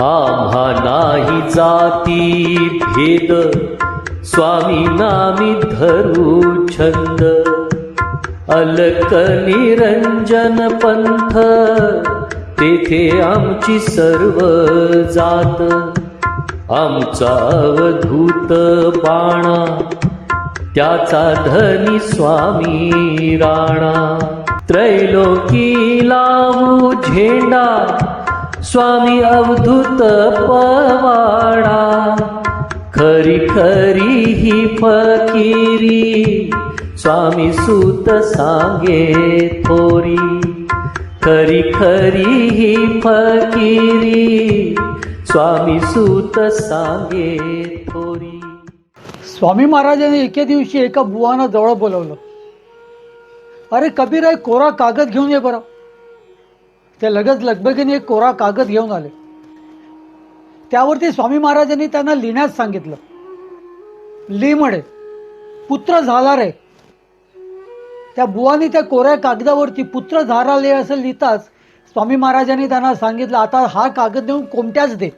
आम्हा नाही जाती भेद. स्वामी नामी धरू छंद. अलक निरंजन पंथ. तेथे आमची सर्व जात. आमचा अवधूत बाणा. त्याचा धनी स्वामी राणा. त्रैलोकी लावू झेंडा. स्वामी अवधूत पवाडा. खरी खरी ही फकीरी स्वामी सूत सांगे थोरी. खरी खरी ही फकीरी स्वामी सूत सांगे थोरी. स्वामी महाराजांनी एके दिवशी एका बुवानं जवळ बोलवलं. अरे कबीर कोरा कागद घेऊन ये बरं. ते लगेच लगबगीने एक कोरा कागद घेऊन आले. त्यावरती स्वामी महाराजांनी त्यांना लिहिण्यास सांगितलं. लिह म्हणे पुत्र झाला रे त्या बुवानी त्या कोऱ्या कागदावरती पुत्र झाला ले असं लिहिताच स्वामी महाराजांनी त्यांना सांगितलं आता हा कागद देऊन कोणत्याच दे.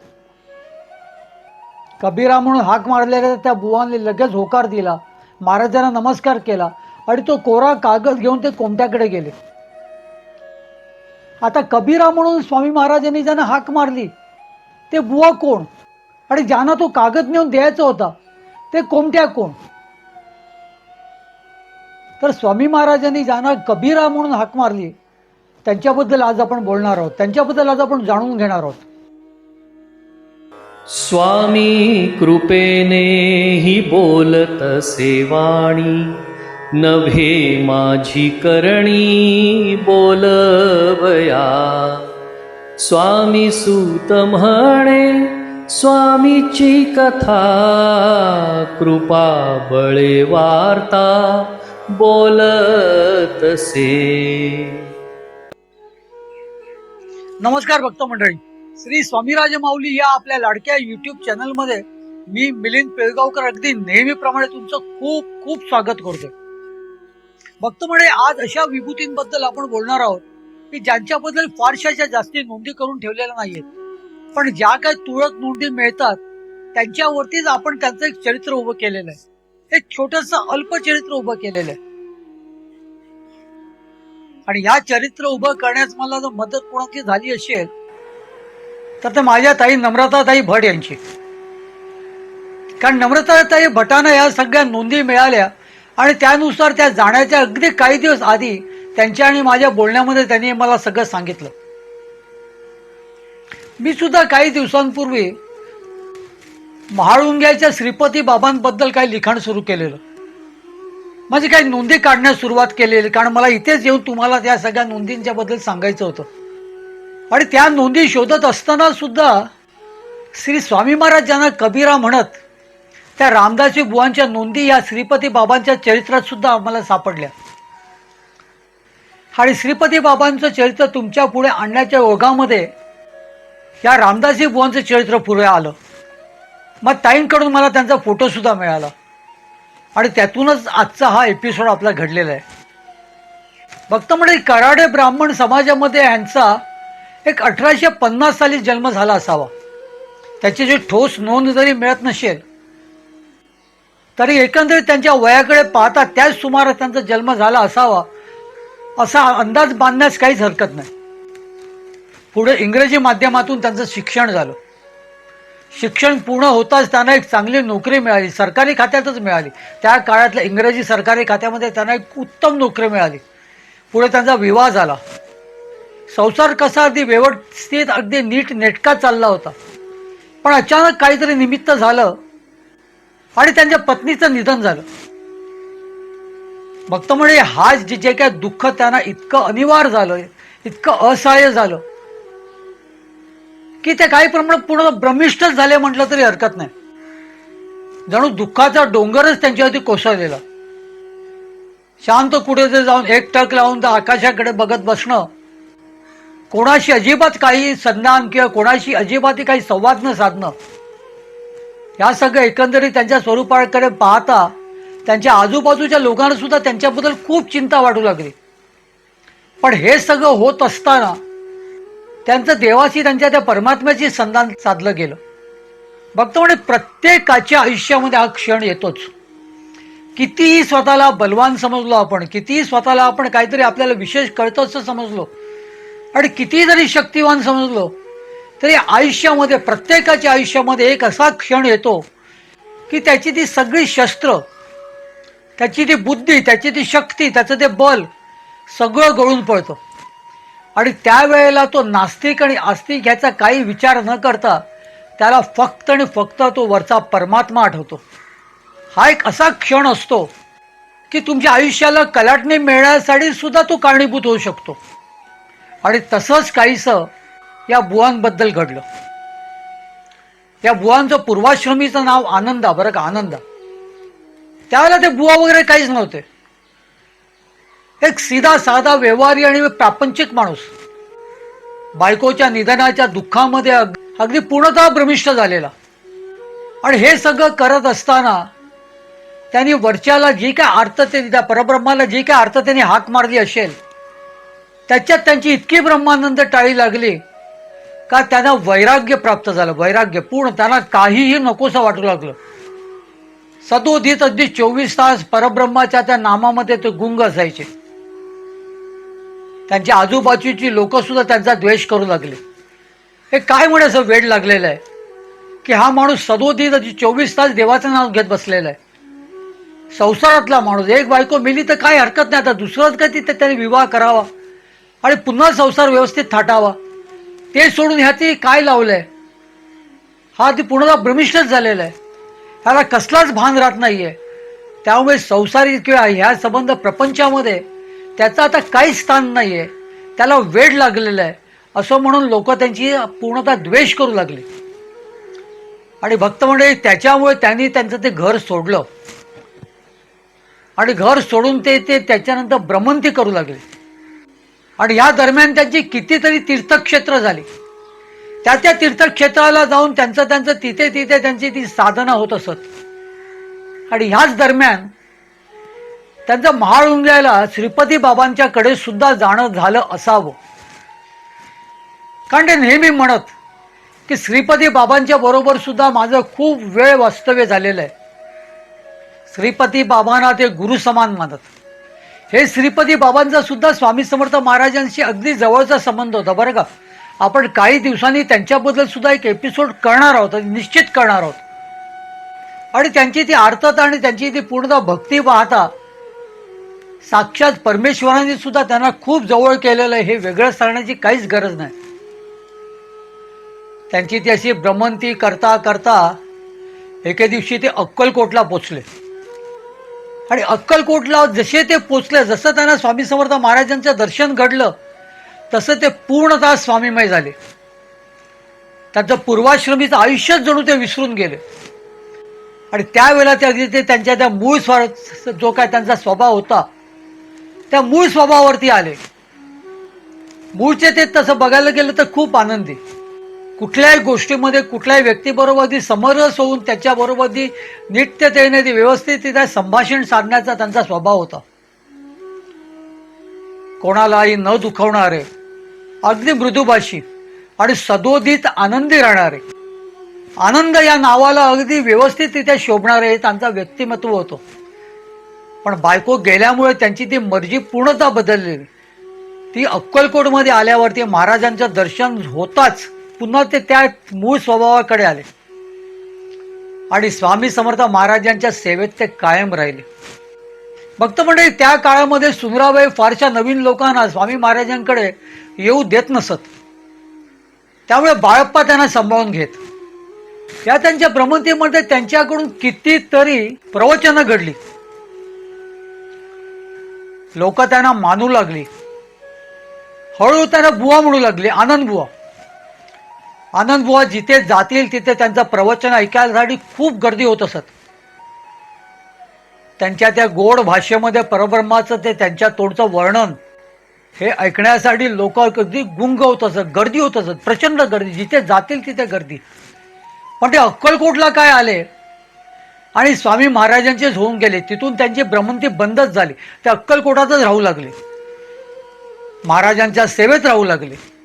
कबीरा म्हणून हाक मारलेल्या त्या बुवाने लगेच होकार दिला. महाराजांना नमस्कार केला आणि तो कोरा कागद घेऊन ते कोमट्याकडे गेले. आता कबीरा म्हणून स्वामी महाराजांनी ज्यांना हाक मारली ते बुवा कोण? आणि ज्यांना तो कागद नेऊन द्यायचा होता ते कोमट्या कोण? तर स्वामी महाराजांनी ज्यांना कबीरा म्हणून हाक मारली त्यांच्याबद्दल आज आपण बोलणार आहोत. त्यांच्याबद्दल आज आपण जाणून घेणार आहोत. स्वामी कृपेने ही बोलत सेवाणी. नभे माझी करणी बोलवया. स्वामी सूत म्हणे स्वामीची कथा कृपा बळे वार्ता बोलतसे नमस्कार भक्त मंडळी. श्री स्वामीराज माऊली या आपल्या लाडक्या युट्यूब चॅनलमध्ये मी मिलिंद पेळगावकर अगदी नेहमीप्रमाणे तुमचं खूप खूप स्वागत करतोय. भक्त म्हणे आज अशा विभूतींबद्दल आपण बोलणार आहोत की ज्यांच्याबद्दल फारशाच्या जास्ती नोंदी करून ठेवलेल्या नाहीयेत. पण ज्या काही तुळक नोंदी मिळतात त्यांच्यावरतीच आपण त्यांचं एक चरित्र उभं केलेलं आहे. एक छोटस अल्प चरित्र उभं केलेलं आहे. आणि या चरित्र उभं करण्यास मला जर मदत कोणाची झाली असेल तर ते माझ्या ताई नम्रताताई भट यांची. कारण नम्रताताई भटांना या सगळ्या नोंदी मिळाल्या आणि त्यानुसार त्या जाण्याच्या अगदी काही दिवस आधी त्यांच्या आणि माझ्या बोलण्यामध्ये त्यांनी मला सगळं सांगितलं. मी सुद्धा काही दिवसांपूर्वी महाळुंग्याच्या श्रीपती बाबांबद्दल काही लिखाण सुरू केलेलं. म्हणजे काही नोंदी काढण्यास सुरुवात केलेली कारण मला इथेच येऊन तुम्हाला त्या सगळ्या नोंदींच्या बद्दल सांगायचं होतं. आणि त्या नोंदी शोधत असताना सुद्धा श्री स्वामी महाराज ज्यांना कबीरा म्हणत त्या रामदासी बुवांच्या नोंदी या श्रीपती बाबांच्या चरित्रात सुद्धा आम्हाला सापडल्या. आणि श्रीपती बाबांचं चरित्र तुमच्यापुढे आणण्याच्या ओघामध्ये या रामदासी बुवांचं चरित्र पुढे आलं. मग ताईंकडून मला त्यांचा फोटोसुद्धा मिळाला. आणि त्यातूनच आजचा हा एपिसोड आपला घडलेला आहे. भक्त म्हणजे कराडे ब्राह्मण समाजामध्ये यांचा एक अठराशे पन्नास साली जन्म झाला असावा. त्याची जी ठोस नोंद जरी मिळत नसेल तरी एकंदरीत त्यांच्या वयाकडे पाहता त्याच सुमारास त्यांचा जन्म झाला असावा असा अंदाज बांधण्यास काहीच हरकत नाही. पुढे इंग्रजी माध्यमातून त्यांचं शिक्षण झालं. शिक्षण पूर्ण होताच त्यांना एक चांगली नोकरी मिळाली सरकारी खात्यातच मिळाली. त्या काळातल्या इंग्रजी सरकारी खात्यामध्ये त्यांना एक उत्तम नोकरी मिळाली. पुढे त्यांचा विवाह झाला. संसार कसा अगदी व्यवस्थित अगदी नीट नेटका चालला होता. पण अचानक काहीतरी निमित्त झालं आणि त्यांच्या पत्नीचं निधन झालं. भक्त म्हणजे हा जे जे काय दुःख त्यांना इतकं अनिवार्य झालं इतकं असहाय्य झालं की ते काही प्रमाणात पूर्ण ब्रह्मिष्ठच झाले म्हटलं तरी हरकत नाही. जणू दुःखाचा डोंगरच त्यांच्यावरती कोसळलेला. शांत कुठे जाऊन एक टक लावून तर आकाशाकडे बघत बसणं कोणाशी अजिबात काही संधान किंवा कोणाशी अजिबात काही संवाद न साधणं या सगळं एकंदरीत त्यांच्या स्वरूपाकडे पाहता त्यांच्या आजूबाजूच्या लोकांना सुद्धा त्यांच्याबद्दल खूप चिंता वाटू लागली. पण हे सगळं होत असताना त्यांचं देवाशी त्यांच्या त्या परमात्म्याची संधान साधलं गेलं. बघतो म्हणजे प्रत्येकाच्या आयुष्यामध्ये हा क्षण येतोच. कितीही स्वतःला बलवान समजलो आपण कितीही स्वतःला आपण काहीतरी आपल्याला विशेष कळतं असं समजलो आणि कितीही जरी शक्तिवान समजलो तरी आयुष्यामध्ये प्रत्येकाच्या आयुष्यामध्ये एक असा क्षण येतो की त्याची ती सगळी शस्त्र त्याची ती बुद्धी त्याची ती शक्ती त्याचं ते बल सगळं गळून पडतं आणि त्यावेळेला तो नास्तिक आणि आस्तिक ह्याचा काही विचार न करता त्याला फक्त आणि फक्त तो वरचा परमात्मा आठवतो. हा एक असा क्षण असतो की तुमच्या आयुष्याला कलाटणी मिळण्यासाठी सुद्धा तो कारणीभूत होऊ शकतो. आणि तसंच काहीसं या बुवांबद्दल घडलं. त्या बुवांचं पूर्वाश्रमीचं नाव आनंदा बरं का? आनंदा. त्यावेळेला ते बुवा वगैरे काहीच नव्हते. एक सीधा साधा व्यवहारी आणि प्रापंचिक माणूस. बायकोच्या निधनाच्या दुःखामध्ये अगदी पूर्णतः भ्रमिष्ट झालेला. आणि हे सगळं करत असताना त्यांनी वरच्याला जी काय आर्तते त्या परब्रह्माला जी काय आर्ततेने हाक मारली असेल त्याच्यात त्यांची इतकी ब्रह्मानंद टाळी लागली का त्यांना वैराग्य प्राप्त झालं वैराग्य पूर्ण त्यांना काहीही नकोसं वाटू लागलं. सदोदित अगदी चोवीस तास परब्रह्माच्या त्या नामामध्ये ते गुंग असायचे. त्यांच्या आजूबाजूची लोक सुद्धा त्यांचा द्वेष करू लागले. हे काय म्हणायचं असं वेळ लागलेलं आहे? की हा माणूस सदोदित अगदी चोवीस तास देवाचं नाव घेत बसलेला आहे. संसारातला माणूस एक बायको मिली तर काय हरकत नाही आता दुसरंच काय तिथे त्याने विवाह करावा आणि पुन्हा संसार व्यवस्थित थाटावा. ते सोडून ह्याती काय लावलंय? हा ती पूर्णतः भ्रमिष्ठच झालेला आहे. ह्याला कसलाच भान राहत नाहीये. त्यामुळे संसारिक किंवा ह्या संबंध प्रपंचामध्ये त्याचं आता काहीच स्थान नाहीये. त्याला वेळ लागलेला आहे. असं म्हणून लोक त्यांची पूर्णतः द्वेष करू लागले. आणि भक्त म्हणजे त्याच्यामुळे त्यांनी त्यांचं ते घर सोडलं. आणि घर सोडून ते ते त्याच्यानंतर भ्रमंती करू लागले. आणि या दरम्यान त्यांची कितीतरी तीर्थक्षेत्र झाली. त्या त्या तीर्थक्षेत्राला जाऊन त्यांचं त्यांचं तिथे तिथे त्यांची ती साधना होत असत. आणि ह्याच दरम्यान त्यांचं महाळुंग्याला श्रीपती बाबांच्याकडे सुद्धा जाणं झालं असावं. कारण ते नेहमी म्हणत की श्रीपती बाबांच्या बरोबर सुद्धा माझं खूप वेळ वास्तव्य झालेलं आहे. श्रीपती बाबांना ते गुरु समान मानत. हे श्रीपती बाबांचा सुद्धा स्वामी समर्थ महाराजांशी अगदी जवळचा संबंध होता बरं का? आपण काही दिवसांनी त्यांच्याबद्दल सुद्धा एक एपिसोड करणार आहोत निश्चित करणार आहोत. आणि त्यांची ती आर्थता आणि त्यांची ती पूर्णतः भक्ती पाहता साक्षात परमेश्वरांनी सुद्धा त्यांना खूप जवळ केलेलं आहे हे वेगळं सांगण्याची काहीच गरज नाही. त्यांची ती अशी भ्रमंती करता करता एके दिवशी ते अक्कलकोटला पोचले. आणि अक्कलकोटला जसे ते पोचले जसं त्यांना स्वामी समर्थ महाराजांचं दर्शन घडलं तसं ते पूर्णतः स्वामीमय झाले. त्यांचं पूर्वाश्रमीचं आयुष्यच जणू ते विसरून गेले. आणि त्यावेळेला ते अगदी ते त्यांच्या त्या मूळ स्वर जो काय त्यांचा स्वभाव होता त्या मूळ स्वभावावरती आले. मूळचे ते तसं बघायला गेलं तर खूप आनंदी. कुठल्याही गोष्टीमध्ये कुठल्याही व्यक्तीबरोबर ती समरस होऊन त्याच्याबरोबर ती नित्यतेने ती व्यवस्थितरित्या संभाषण साधण्याचा त्यांचा स्वभाव होता. कोणालाही न दुखवणारे अगदी मृदुभाषी आणि सदोदित आनंदी राहणारे आनंद या नावाला अगदी व्यवस्थितरित्या शोभणारे हे त्यांचा व्यक्तिमत्व होतं. पण बायको गेल्यामुळे त्यांची ती मर्जी पूर्णतः बदललेली ती अक्कलकोटमध्ये आल्यावरती महाराजांचं दर्शन होताच. पुन्हा ते त्या मूळ स्वभावाकडे आले. आणि स्वामी समर्थ महाराजांच्या सेवेत ते कायम राहिले. भक्त म्हणजे त्या काळामध्ये सुंदराबाई फारशा नवीन लोकांना स्वामी महाराजांकडे येऊ देत नसत. त्यामुळे बाळप्पा त्यांना सांभाळून घेत. या त्यांच्या भ्रमंतीमध्ये त्यांच्याकडून कितीतरी प्रवचनं घडली. लोक त्यांना मानू लागली. हळूहळू त्यांना बुवा म्हणू लागले आनंद बुवा. आनंदबुवा जिथे जातील तिथे त्यांचं प्रवचन ऐकायसाठी खूप गर्दी होत असत. त्यांच्या त्या गोड भाषेमध्ये परब्रह्माचं ते त्यांच्या तोडचं वर्णन हे ऐकण्यासाठी लोक अगदी गुंग होत असत गर्दी होत असत प्रचंड गर्दी. जिथे जातील तिथे गर्दी. पण ते अक्कलकोटला काय आले? आणि स्वामी महाराजांचेच होऊन गेले. तिथून त्यांची भ्रमंती बंदच झाली. ते अक्कलकोटातच राहू लागले. महाराजांच्या सेवेत राहू लागले.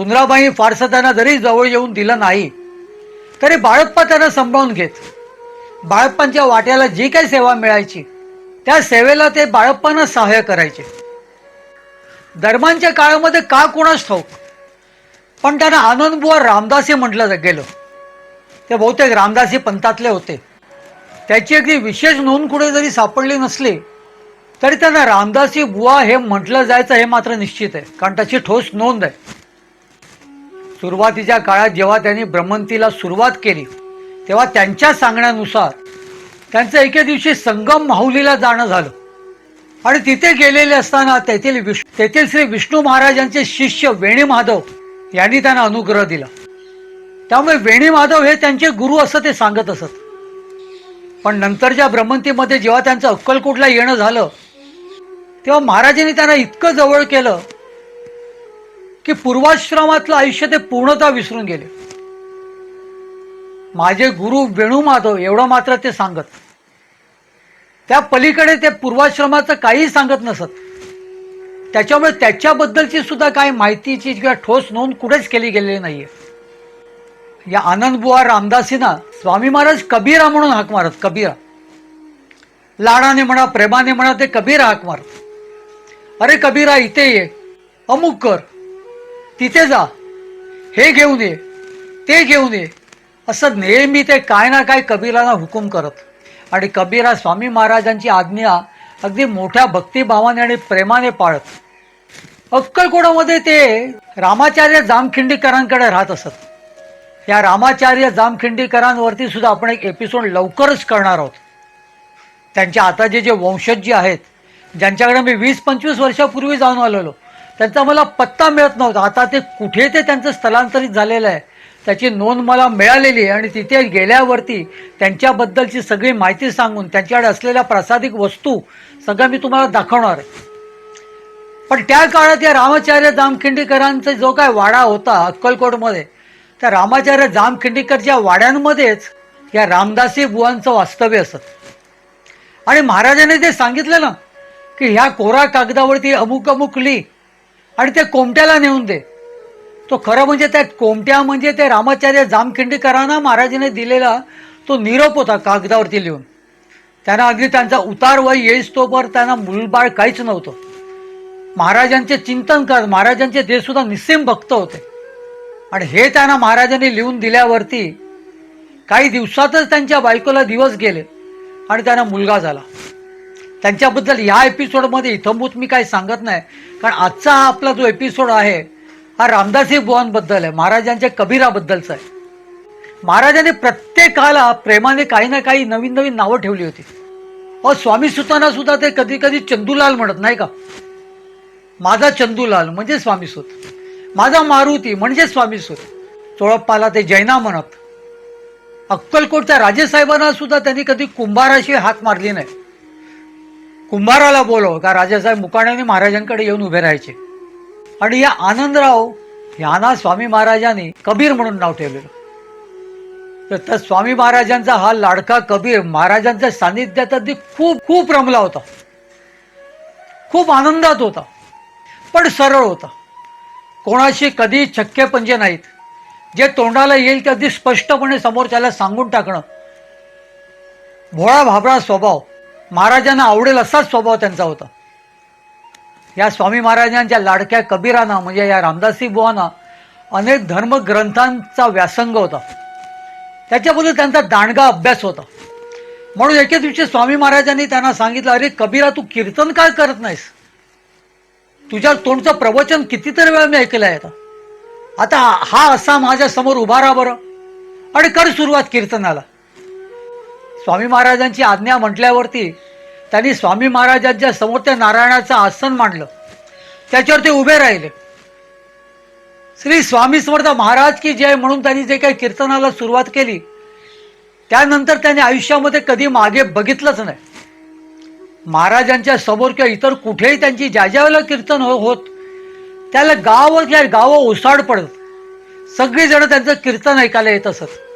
सुंदराबाई फारसं त्यांना जरी जवळ येऊन दिलं नाही तरी बाळप्पा त्यांना सांभाळून घेत. बाळप्पांच्या वाट्याला जी काही सेवा मिळायची त्या सेवेला ते बाळप्पांना सहाय्य करायचे. दरम्यानच्या काळामध्ये का कोणाच ठाऊक पण त्यांना आनंदबुवा रामदासी म्हटलं गेलं. ते बहुतेक रामदासी पंथातले होते. त्याची अगदी विशेष नोंद कुठे जरी सापडली नसली तरी त्यांना रामदासी बुवा हे म्हटलं जायचं हे मात्र निश्चित आहे कारण त्याची ठोस नोंद आहे. सुरुवातीच्या काळात जेव्हा त्यांनी ब्रह्मंतीला सुरुवात केली तेव्हा त्यांच्या सांगण्यानुसार त्यांचं एके दिवशी संगम माहुलीला जाणं झालं. आणि तिथे गेलेले असताना तेथील विष् तेथील श्री विष्णू महाराजांचे शिष्य वेणी माधव यांनी त्यांना अनुग्रह दिला. त्यामुळे वेणी माधव हे त्यांचे गुरु असं ते सांगत असत. पण नंतरच्या ब्रह्मंतीमध्ये जेव्हा त्यांचं अक्कलकोटला येणं झालं तेव्हा महाराजांनी त्यांना इतकं जवळ केलं की पूर्वाश्रमातलं आयुष्य ते पूर्णतः विसरून गेले. माझे गुरु वेणू माधव एवढं मात्र ते सांगत. त्या पलीकडे ते पूर्वाश्रमाचं काही सांगत नसत. त्याच्यामुळे त्याच्याबद्दलची सुद्धा काही माहितीची किंवा ठोस नोंद कुठेच केली गेलेली नाहीये. या आनंदबुवा रामदासींना स्वामी महाराज कबीरा म्हणून हाक मारत कबीरा. लाडाने म्हणा प्रेमाने म्हणा ते कबीरा हाक मारत. अरे कबीरा इथे ये. अमुक कर. तिथे जा. हे घेऊन ये ते घेऊन ये असं नेहमी ते काय ना काय कबीराला हुकूम करत. आणि कबीरा स्वामी महाराजांची आज्ञा अगदी मोठ्या भक्तिभावाने आणि प्रेमाने पाळत. अक्कलकोडामध्ये ते रामाचार्य जामखिंडीकरांकडे राहत असत. या रामाचार्य जामखिंडीकरांवरती सुद्धा आपण एक एपिसोड लवकरच करणार आहोत. त्यांच्या आता जे जे वंशज जे आहेत ज्यांच्याकडे मी वीस पंचवीस वर्षापूर्वी जाऊन आलेलो त्यांचा मला पत्ता मिळत नव्हता. आता ते कुठे ते त्यांचं स्थलांतरित झालेलं आहे त्याची नोंद मला मिळालेली आहे आणि तिथे गेल्यावरती त्यांच्याबद्दलची सगळी माहिती सांगून त्यांच्याकडे असलेल्या प्रसादिक वस्तू सगळं मी तुम्हाला दाखवणार आहे. पण त्या काळात या रामाचार्य जामखिंडीकरांचा जो काय वाडा होता अक्कलकोटमध्ये त्या रामाचार्य जामखिंडीकरच्या वाड्यांमध्येच या रामदासी बुवांचं वास्तव्य असत. आणि महाराजांनी ते सांगितलं ना की ह्या कोरा कागदावरती अमुक अमुक लिही आणि ते कोमट्याला नेऊन दे. तो खरं म्हणजे त्या कोमट्या म्हणजे ते रामाचार्य जामखिंडीकरांना महाराजांनी दिलेला तो निरोप होता कागदावरती लिहून. त्यांना अगदी त्यांचा उतार वय येईस तोवर त्यांना मुलबाळ काहीच नव्हतं. महाराजांचे चिंतन करत महाराजांचे ते सुद्धा निस्सीम भक्त होते. आणि हे त्यांना महाराजांनी लिहून दिल्यावरती काही दिवसातच त्यांच्या बायकोला दिवस गेले आणि त्यांना मुलगा झाला. त्यांच्याबद्दल ह्या एपिसोडमध्ये इथंभूत मी काही सांगत नाही. कारण आजचा हा आपला जो एपिसोड आहे हा रामदासी बुवांबद्दल आहे महाराजांच्या कबीराबद्दलचा आहे. महाराजांनी प्रत्येकाला प्रेमाने काही ना काही नवीन नवीन नावं ठेवली होती. अ स्वामी सुतांना सुद्धा ते कधी कधी चंदूलाल म्हणत नाही का? माझा चंदूलाल म्हणजे स्वामीसूत माझा मारुती म्हणजे स्वामीसूत चोळप्पाला ते जैना म्हणत. अक्कलकोटच्या राजेसाहेबांना सुद्धा त्यांनी कधी कुंभाराशी हाक मारली नाही. कुंभाराला बोलव का राजासाहेब मुकाण्याने महाराजांकडे येऊन उभे राहायचे. आणि या आनंदराव यांना स्वामी महाराजांनी कबीर म्हणून नाव ठेवलेलं. तर स्वामी महाराजांचा हा लाडका कबीर महाराजांच्या सानिध्यात अगदी खूप खूप रमला होता. खूप आनंदात होता. पण सरळ होता. कोणाशी कधी छक्के पंजे नाहीत. जे तोंडाला येईल ते अगदी स्पष्टपणे समोरच्याला सांगून टाकणं. भोळा भाबळा स्वभाव. महाराजांना आवडेल असाच स्वभाव त्यांचा होता. या स्वामी महाराजांच्या लाडक्या कबीरांना म्हणजे या रामदासी बुवांना अनेक धर्मग्रंथांचा व्यासंग होता. त्याच्याबद्दल त्यांचा दांडगा अभ्यास होता. म्हणून एके दिवशी स्वामी महाराजांनी त्यांना सांगितलं अरे कबीरा तू कीर्तन काय करत नाहीस? तुझ्या तोंडचं प्रवचन कितीतरी वेळा मी ऐकलं आहे आता. आता हा असा माझ्यासमोर उभा राहा बरं. आणि कर सुरुवात कीर्तनाला. स्वामी महाराजांची आज्ञा म्हटल्यावरती त्यांनी स्वामी महाराजांच्या समोर त्या नारायणाचं आसन मांडलं. त्याच्यावर ते उभे राहिले. श्री स्वामी समर्थ महाराज की जय म्हणून त्यांनी जे काही कीर्तनाला सुरुवात केली त्यानंतर त्यांनी आयुष्यामध्ये कधी मागे बघितलंच नाही. महाराजांच्या समोर किंवा इतर कुठेही त्यांची ज्या ज्या वेळेला कीर्तन हो- होत त्याला गाव गावं ओसाड पडत. सगळेजण त्यांचं कीर्तन ऐकायला येत असत.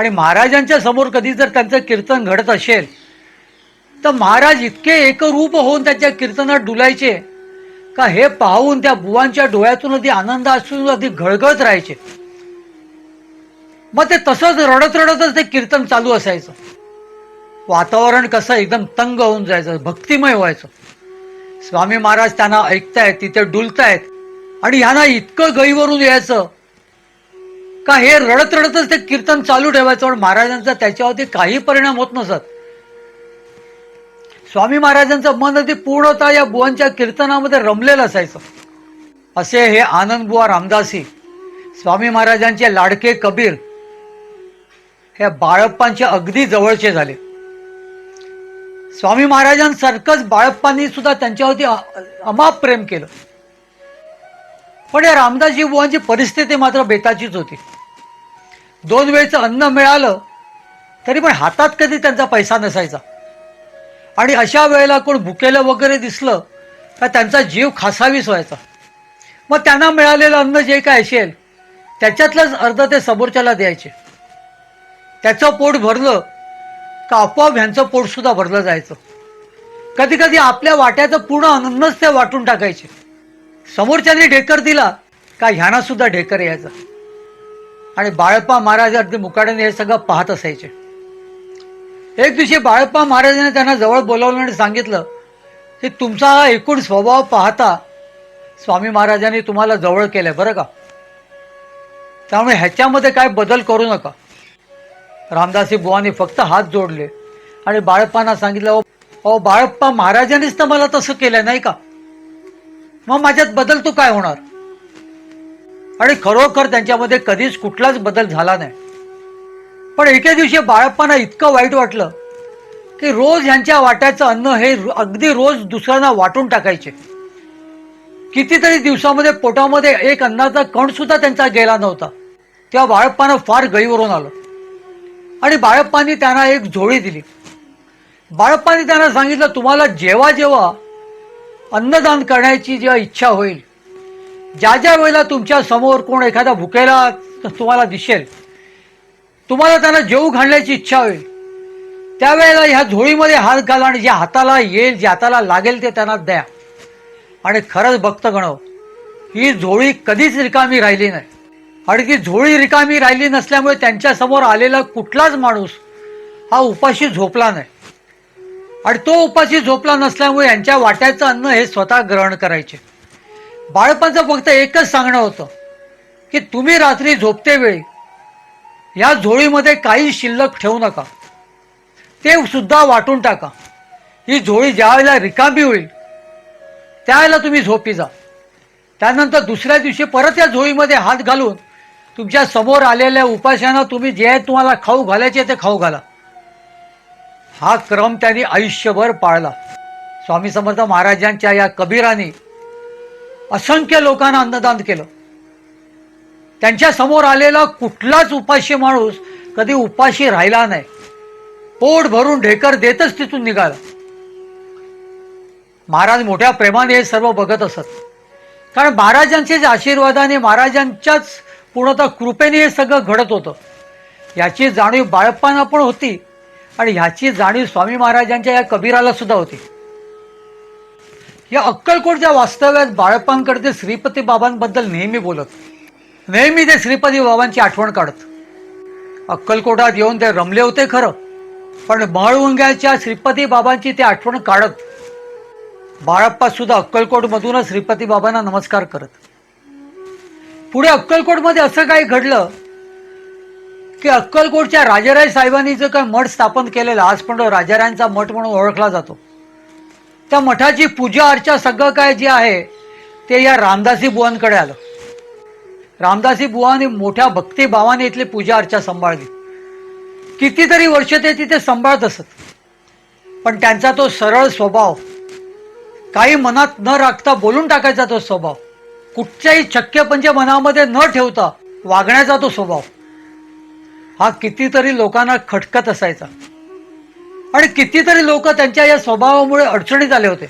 आणि महाराजांच्या समोर कधी जर त्यांचं कीर्तन घडत असेल तर महाराज इतके एकरूप होऊन त्यांच्या कीर्तनात डुलायचे का हे पाहून त्या बुवांच्या डोळ्यातून अगदी आनंद असून अगदी घळघळत राहायचे. मग ते तसंच रडत रडतच ते कीर्तन चालू असायचं. वातावरण कसं एकदम तंग होऊन जायचं भक्तिमय व्हायचं. स्वामी महाराज त्यांना ऐकतायत तिथे डुलतायत. आणि ह्यांना इतकं गईवरून यायचं का हे रडत रडतच ते कीर्तन चालू ठेवायचं पण महाराजांचा त्याच्यावरती काही परिणाम होत नसत. स्वामी महाराजांचं मन अगदी पूर्णतः या बुवांच्या कीर्तनामध्ये रमलेलं असायचं. असे हे आनंद बुवा रामदासी स्वामी महाराजांचे लाडके कबीर हे बाळप्पांचे अगदी जवळचे झाले. स्वामी महाराजांसारखंच बाळप्पांनी सुद्धा त्यांच्यावरती अमाप प्रेम केलं. पण या रामदासजी बुवांची परिस्थिती मात्र बेताचीच होती. दोन वेळचं अन्न मिळालं तरी पण हातात कधी त्यांचा पैसा नसायचा. आणि अशा वेळेला कोण भुकेलं वगैरे दिसलं तर त्यांचा जीव खासावीस व्हायचा. मग त्यांना मिळालेलं अन्न जे काय असेल त्याच्यातलंच अर्ध ते समोरच्याला द्यायचे. त्याचं पोट भरलं का आपोआप ह्यांचं पोटसुद्धा भरलं जायचं. कधी कधी आपल्या वाट्याचं पूर्ण अन्नच ते वाटून टाकायचे. समोरच्याने ढेकर दिला का ह्यांना सुद्धा ढेकर यायचा? आणि बाळप्पा महाराज अगदी मुकाट्याने हे सगळं पाहत असायचे. एक दिवशी बाळप्पा महाराजांनी त्यांना जवळ बोलावलं आणि सांगितलं की तुमचा हा एकूण स्वभाव पाहता स्वामी महाराजांनी तुम्हाला जवळ केलंय बरं का? त्यामुळे ह्याच्यामध्ये काय बदल करू नका. रामदासी बुवानी फक्त हात जोडले आणि बाळप्पांना सांगितलं "अहो- बाळप्पा महाराजांनीच तर मला तसं केलं नाही का? मग माझ्यात बदल तो काय होणार? आणि खरोखर त्यांच्यामध्ये कधीच कुठलाच बदल झाला नाही. पण एके दिवशी बाळप्पांना इतकं वाईट वाटलं की रोज ह्यांच्या वाट्याचं अन्न हे अगदी रोज दुसऱ्यांना वाटून टाकायचे. कितीतरी दिवसामध्ये पोटामध्ये एक अन्नाचा कण सुद्धा त्यांचा गेला नव्हता. तेव्हा बाळप्पानं फार गईवरून आलं. आणि बाळप्पांनी त्यांना एक झोळी दिली. बाळप्पांनी त्यांना सांगितलं तुम्हाला जेव्हा जेव्हा अन्नदान करण्याची जेव्हा इच्छा होईल ज्या ज्या वेळेला तुमच्यासमोर कोण एखादा भुकेला तुम्हाला दिसेल. तुम्हाला त्यांना जेवू घालण्याची इच्छा होईल. त्यावेळेला ह्या झोळीमध्ये हात घाला आणि ज्या हाताला येईल ज्या हाताला लागेल ते त्यांना द्या. आणि खरंच भक्त गणव ही झोळी कधीच रिकामी राहिली नाही. आणि ती झोळी रिकामी राहिली नसल्यामुळे त्यांच्यासमोर आलेला कुठलाच माणूस हा उपाशी झोपला नाही. आणि तो उपाशी झोपला नसल्यामुळे यांच्या वाट्याचं अन्न हे स्वतः ग्रहण करायचे. बाळपांचं फक्त एकच सांगणं होतं की तुम्ही रात्री झोपते वेळी या झोळीमध्ये काही शिल्लक ठेवू नका. ते सुद्धा वाटून टाका. ही झोळी ज्या वेळेला रिकामी होईल त्यावेळेला तुम्ही झोपी जा. त्यानंतर दुसऱ्या दिवशी परत या झोळीमध्ये हात घालून तुमच्यासमोर आलेल्या उपाशांना तुम्ही जे तुम्हाला खाऊ घालायचे ते खाऊ घाला. हा क्रम त्यांनी आयुष्यभर पाळला. स्वामी समर्थ महाराजांच्या या कबीराने असंख्य लोकांना अन्नदान केलं. त्यांच्यासमोर आलेला कुठलाच उपाशी माणूस कधी उपाशी राहिला नाही. पोट भरून ढेकर देतच तिथून निघाला. महाराज मोठ्या प्रेमाने हे सर्व बघत असत. कारण महाराजांचेच आशीर्वादाने महाराजांच्याच पूर्णतः कृपेने हे सगळं घडत होतं. याची जाणीव बाळप्पांना पण होती. आणि ह्याची जाणीव स्वामी महाराजांच्या या कबीराला सुद्धा होती. या अक्कलकोटच्या वास्तव्यात बाळप्पांकडे ते श्रीपती बाबांबद्दल नेहमी बोलत नेहमी ते श्रीपती बाबांची आठवण काढत. अक्कलकोटात येऊन ते रमले होते खरं पण महळुंग्याच्या श्रीपती बाबांची ते आठवण काढत बाळप्पा सुद्धा अक्कलकोटमधूनच श्रीपती बाबांना नमस्कार करत. पुढे अक्कलकोटमध्ये असं काही घडलं की अक्कलकोटच्या राजाराय साहेबांनी जो काय मठ स्थापन केलेला आज पण राजारायांचा मठ म्हणून ओळखला जातो. त्या मठाची पूजा अर्चा सगळं काय जे आहे ते या रामदासी बुवांकडे आलं. रामदासी बुवाने मोठ्या भक्तिभावाने इथली पूजा अर्चा सांभाळली. कितीतरी वर्ष ते तिथे सांभाळत असत. पण त्यांचा तो सरळ स्वभाव काही मनात न राखता बोलून टाकायचा तो स्वभाव कुठच्याही चक्क्यपंच मनामध्ये न ठेवता वागण्याचा तो स्वभाव हा कितीतरी लोकांना खटकत असायचा. आणि कितीतरी लोक त्यांच्या या स्वभावामुळे अडचणीत आले होते.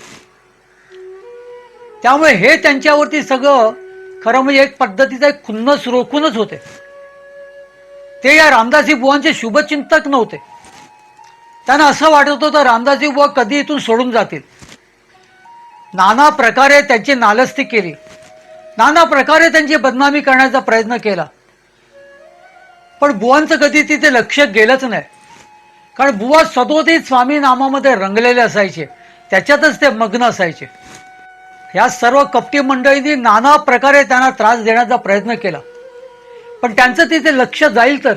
त्यामुळे हे त्यांच्यावरती सगळं खरं म्हणजे एक पद्धतीचा एक खुन्नस रोखूनच होते. ते या रामदासी बुवांचे शुभचिंतक नव्हते. त्यांना असं वाटत होतं रामदासी बुवा कधी इथून सोडून जातील? नाना प्रकारे त्यांची नालस्ती केली. नाना प्रकारे त्यांची बदनामी करण्याचा प्रयत्न केला. पण बुवांचं कधी तिथे लक्ष गेलंच नाही. कारण बुवा सदोदित स्वामी नामामध्ये रंगलेले असायचे. त्याच्यातच ते मग्न असायचे. या सर्व कपटी मंडळींनी नाना प्रकारे त्यांना त्रास देण्याचा प्रयत्न केला. पण त्यांचं तिथे लक्ष जाईल तर.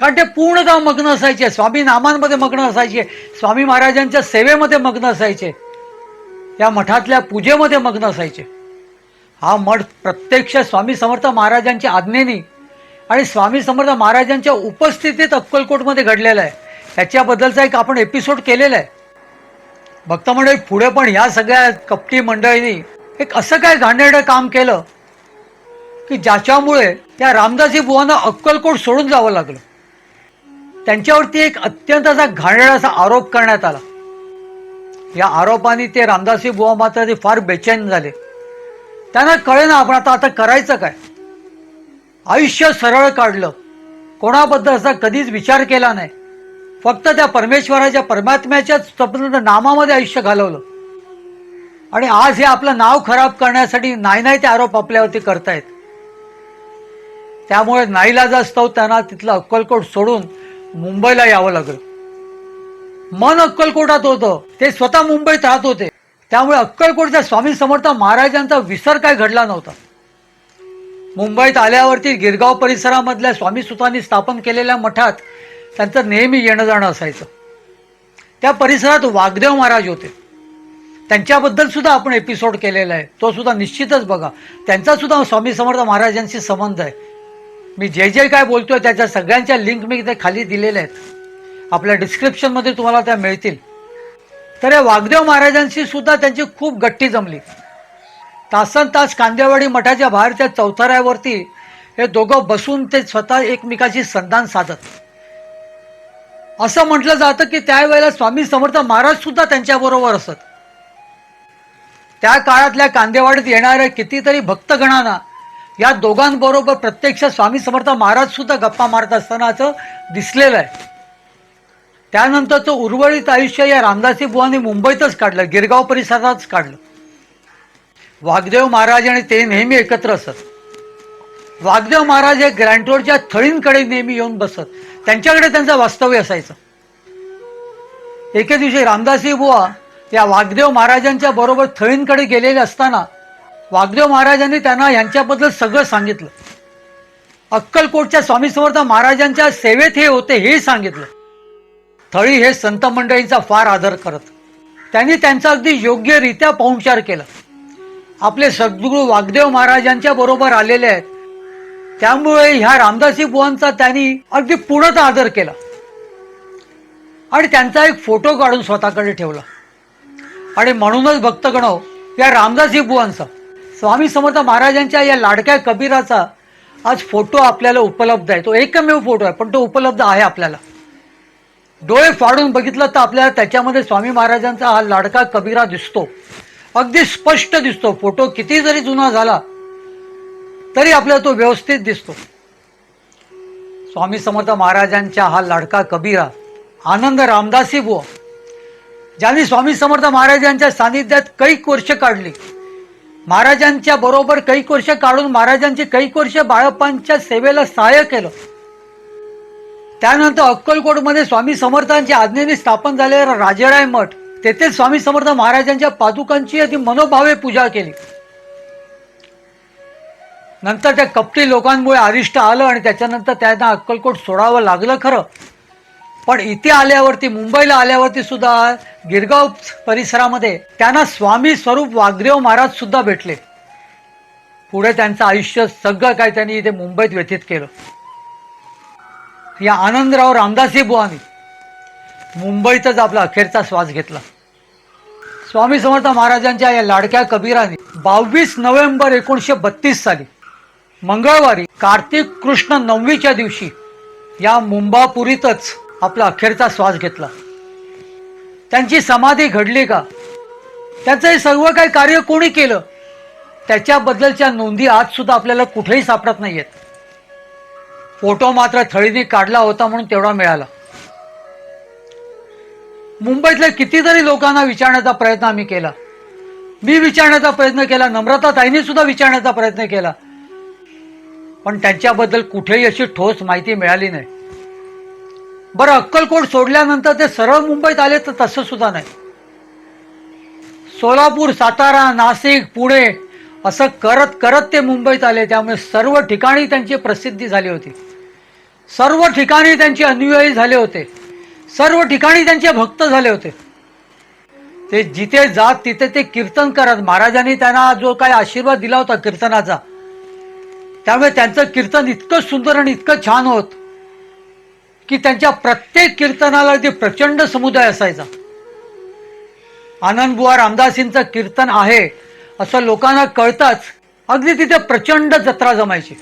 कारण ते पूर्णतः मग्न असायचे. स्वामी नामांमध्ये मग्न असायचे. स्वामी महाराजांच्या सेवेमध्ये मग्न असायचे. या मठातल्या पूजेमध्ये मग्न असायचे. हा मठ प्रत्यक्ष स्वामी समर्थ महाराजांच्या आज्ञेने आणि स्वामी समर्थ महाराजांच्या उपस्थितीत अक्कलकोटमध्ये घडलेला आहे. त्याच्याबद्दलचा एक आपण एपिसोड केलेला आहे. भक्त मंडळी पुढे पण ह्या सगळ्या कपटी मंडळींनी एक असं काय घाणेरडं काम केलं की ज्याच्यामुळे त्या रामदासी बुवांना अक्कलकोट सोडून जावं लागलं. त्यांच्यावरती एक अत्यंत असा घाणेरडा असा आरोप करण्यात आला. या आरोपाने ते रामदासी बुवा मात्र ते फार बेचैन झाले. त्यांना कळे ना आपण आता आता करायचं काय? आयुष्य सरळ काढलं. कोणाबद्दल असा कधीच विचार केला नाही. फक्त त्या परमेश्वराच्या परमात्म्याच्या नामामध्ये आयुष्य घालवलं. आणि आज हे आपलं नाव खराब करण्यासाठी नाही नाही ते आरोप आपल्यावरती करतायत. त्यामुळे नाईलाजास्तव त्यांना तिथलं अक्कलकोट सोडून मुंबईला यावं लागलं. मन अक्कलकोटात होतं. ते स्वतः मुंबईत राहत होते. त्यामुळे अक्कलकोटच्या स्वामी समर्थ महाराजांचा विसर काय घडला नव्हता. मुंबईत आल्यावरती गिरगाव परिसरामधल्या स्वामी सुतांनी स्थापन केलेल्या मठात त्यांचं नेहमी येणं जाणं असायचं. त्या परिसरात वाघदेव महाराज होते. त्यांच्याबद्दल सुद्धा आपण एपिसोड केलेला आहे. तो सुद्धा निश्चितच बघा. त्यांचा सुद्धा स्वामी समर्थ महाराजांशी संबंध आहे. मी जे जे काय बोलतोय त्याच्या सगळ्यांच्या लिंक मी ते खाली दिलेल्या आहेत. आपल्या डिस्क्रिप्शनमध्ये तुम्हाला त्या मिळतील. तर या वाघदेव महाराजांशी सुद्धा त्यांची खूप गट्टी जमली. तासन तास कांदेवाडी मठाच्या बाहेरच्या चौथाऱ्यावरती हे दोघं बसून ते स्वतः एकमेकाशी संधान साधत. असं म्हटलं जातं की त्यावेळेला स्वामी समर्थ महाराज सुद्धा त्यांच्याबरोबर असत. त्या काळातल्या कांदेवाडीत येणाऱ्या कितीतरी भक्तगणांना या दोघांबरोबर प्रत्यक्ष स्वामी समर्थ महाराज सुद्धा गप्पा मारत असतानाचं दिसलेलं आहे. त्यानंतरचं उर्वरित आयुष्य या रामदासी बुवांनी मुंबईतच काढलं गिरगाव परिसरातच काढलं. वाघदेव महाराज आणि ते नेहमी एकत्र असत. वाघदेव महाराज हे ग्रँड रोडच्या थळींकडे नेहमी येऊन बसत. त्यांच्याकडे त्यांचं वास्तव्य असायचं. एके दिवशी रामदासी बुवा या वाघदेव महाराजांच्या बरोबर थळींकडे गेलेले असताना वाघदेव महाराजांनी त्यांना यांच्याबद्दल सगळं सांगितलं. अक्कलकोटच्या स्वामी समर्थ महाराजांच्या सेवेत हे होते हे सांगितलं. थळी हे संत मंडळींचा फार आदर करत. त्यांनी त्यांचा अगदी योग्यरित्या पाहुणचार केला. आपले सद्गुरू वागदेव महाराजांच्या बरोबर आलेले आहेत. त्यामुळे ह्या रामदासी बुवांचा त्यांनी अगदी पूर्णतः आदर केला. आणि त्यांचा एक फोटो काढून स्वतःकडे ठेवला. आणि म्हणूनच भक्तगणव या रामदासी बुवांचा स्वामी समर्थ महाराजांच्या या लाडक्या कबीराचा आज फोटो आपल्याला उपलब्ध आहे. तो एकमेव फोटो आहे पण तो उपलब्ध आहे आपल्याला. डोळे फाडून बघितलं तर आपल्याला त्याच्यामध्ये स्वामी महाराजांचा हा लाडका कबीरा दिसतो. अगदी स्पष्ट दिसतो. फोटो किती जरी जुना झाला तरी आपल्याला तो व्यवस्थित दिसतो. स्वामी समर्थ महाराजांच्या हा लाडका कबीरा आनंद रामदासी बुवा ज्यांनी स्वामी समर्थ महाराजांच्या सानिध्यात कैक वर्ष काढली. महाराजांच्या बरोबर कैक वर्ष काढून महाराजांची कैक वर्ष बाळप्पांच्या सेवेला सहाय्य केलं. त्यानंतर अक्कलकोटमध्ये स्वामी समर्थांच्या आज्ञेने स्थापन झालेला राजेराय मठ तेथे स्वामी समर्थ महाराजांच्या पादुकांची अति मनोभावे पूजा केली. नंतर त्या कपटी लोकांमुळे अरिष्ट आलं आणि त्याच्यानंतर त्यांना अक्कलकोट सोडावं लागलं खरं. पण इथे आल्यावरती मुंबईला आल्यावरती सुद्धा गिरगाव परिसरामध्ये त्यांना स्वामी स्वरूप वाघदेव महाराज सुद्धा भेटले. पुढे त्यांचं आयुष्य सगळं काय त्यांनी इथे मुंबईत व्यतीत केलं. या आनंदराव रामदासी बुवानी मुंबईतच आपला अखेरचा श्वास घेतला. स्वामी समर्थ महाराजांच्या या लाडक्या कबीराने बावीस नोव्हेंबर एकोणीसशे बत्तीस साली मंगळवारी कार्तिक कृष्ण नववीच्या दिवशी या मुंबापुरीतच आपला अखेरचा श्वास घेतला. त्यांची समाधी घडली का? त्याचं हे सर्व काही कार्य कोणी केलं? त्याच्याबद्दलच्या नोंदी आज सुद्धा आपल्याला कुठेही सापडत नाहीयेत. फोटो मात्र थळीने काढला होता म्हणून तेवढा मिळाला. मुंबईतल्या कितीतरी लोकांना विचारण्याचा प्रयत्न आम्ही केला. मी विचारण्याचा प्रयत्न केला नम्रता ताईने सुद्धा विचारण्याचा प्रयत्न केला. पण त्यांच्याबद्दल कुठेही अशी ठोस माहिती मिळाली नाही. बरं अक्कलकोट सोडल्यानंतर ते सरळ मुंबईत आले तर तसं सुद्धा नाही. सोलापूर सातारा नाशिक पुणे असं करत करत ते मुंबईत आले त्यामुळे सर्व ठिकाणी त्यांची प्रसिद्धी झाली होती. सर्व ठिकाणी त्यांचे अनुयायी झाले होते. सर्व ठिकाणी त्यांचे भक्त झाले होते. ते जिथे जात तिथे ते कीर्तन करत. महाराजांनी त्यांना जो काही आशीर्वाद दिला होता कीर्तनाचा त्यामुळे त्यांचं कीर्तन इतकं सुंदर आणि इतकं छान होत की त्यांच्या प्रत्येक कीर्तनाला ते प्रचंड समुदाय असायचा. आनंदबुवा रामदासींचं कीर्तन आहे असं लोकांना कळताच अगदी तिथे प्रचंड जत्रा जमायची.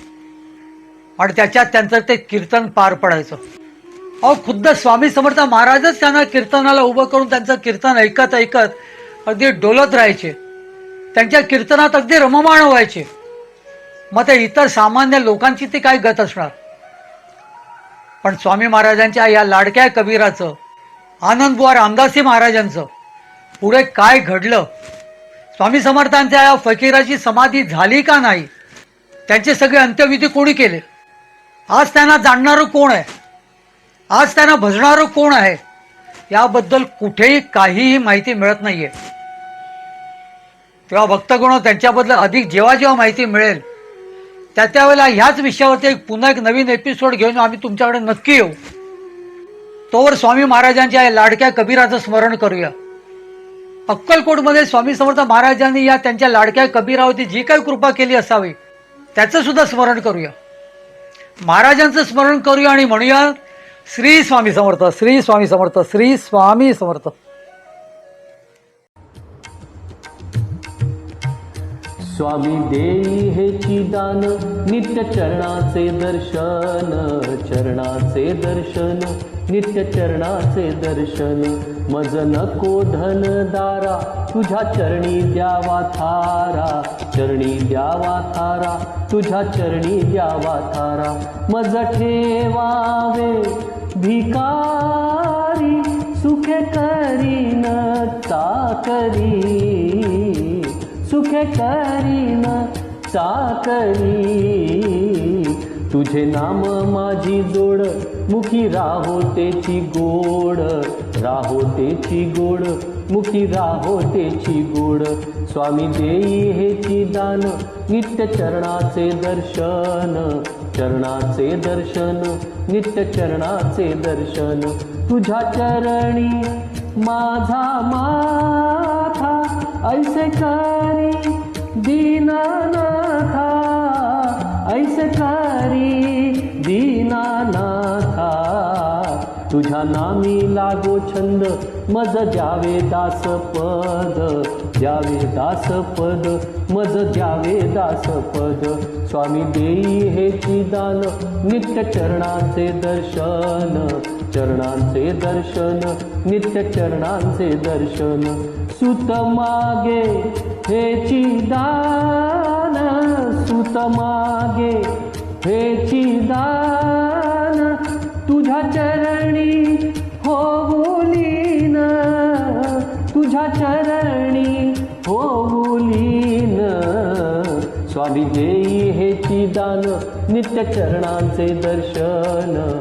आणि त्याच्यात त्यांचं ते कीर्तन पार पडायचं. अहो खुद्द स्वामी समर्थ महाराजच त्यांना कीर्तनाला उभं करून त्यांचं कीर्तन ऐकत ऐकत अगदी डोलत राहायचे. त्यांच्या कीर्तनात अगदी रममाण व्हायचे. मग ते इतर सामान्य लोकांची ती काय गत असणार? पण स्वामी महाराजांच्या या लाडक्या कबीराचं आनंदबुवा रामदासी महाराजांचं पुढे काय घडलं? स्वामी समर्थांच्या या फकीराची समाधी झाली का नाही? त्यांचे सगळे अंत्यविधी कोणी केले? आज त्यांना जाणणारं कोण आहे? आज त्यांना भजणारं कोण आहे? याबद्दल कुठेही काहीही माहिती मिळत नाहीये. तेव्हा भक्तगुण त्यांच्याबद्दल अधिक जेव्हा जेव्हा माहिती मिळेल त्या त्यावेळेला ह्याच विषयावरती एक पुन्हा एक नवीन एपिसोड घेऊन आम्ही तुमच्याकडे नक्की येऊ. तोवर स्वामी महाराजांच्या या लाडक्या कबीराचं स्मरण करूया. अक्कलकोटमध्ये स्वामी समर्थ महाराजांनी या त्यांच्या लाडक्या कबीरावरती जी काही कृपा केली असावी त्याचं सुद्धा स्मरण करूया. महाराजांचं स्मरण करूया आणि म्हणूया श्री स्वामी समर्थ श्री स्वामी समर्थ श्री स्वामी समर्थ. स्वामी देई हे चिदान नित्य चरणाचे दर्शन चरणाचे दर्शन नित्य चरणाचे दर्शन. मज नको धन दारा तुझ्या चरणी द्यावा थारा. चरणी द्यावा थारा तुझ्या चरणी द्यावा थारा. मज ठेवावे भिकारी सुखे करीन चाकरी सुखे करीन चाकरी. तुझे नाम माझी जोड मुखी राहो तेची गोड राहो तेची गोड मुखी राहो तेची गोड. स्वामी देई हेची दान नित्य चरणाचे दर्शन. चरणाचे दर्शन नित्य चरणाचे दर्शन. तुझ्या चरणी माझा माथा ऐसे करी दीनानाथा. ऐसे करी दीनानाथा. तुझ्या नामी लागो छंद मज द्यावे दास पद द्यावे दास पद मज द्यावे दास पद. स्वामी देई हे दान नित्य चरणांचे दर्शन. चरणांचे दर्शन नित्य चरणांचे दर्शन. सुत मागे हे दान सुत मागे हे दान तुझ्या चरणी होऊलीन. स्वामी देई हे दान नित्य चरणांचे दर्शन.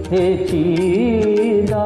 হে চিদানা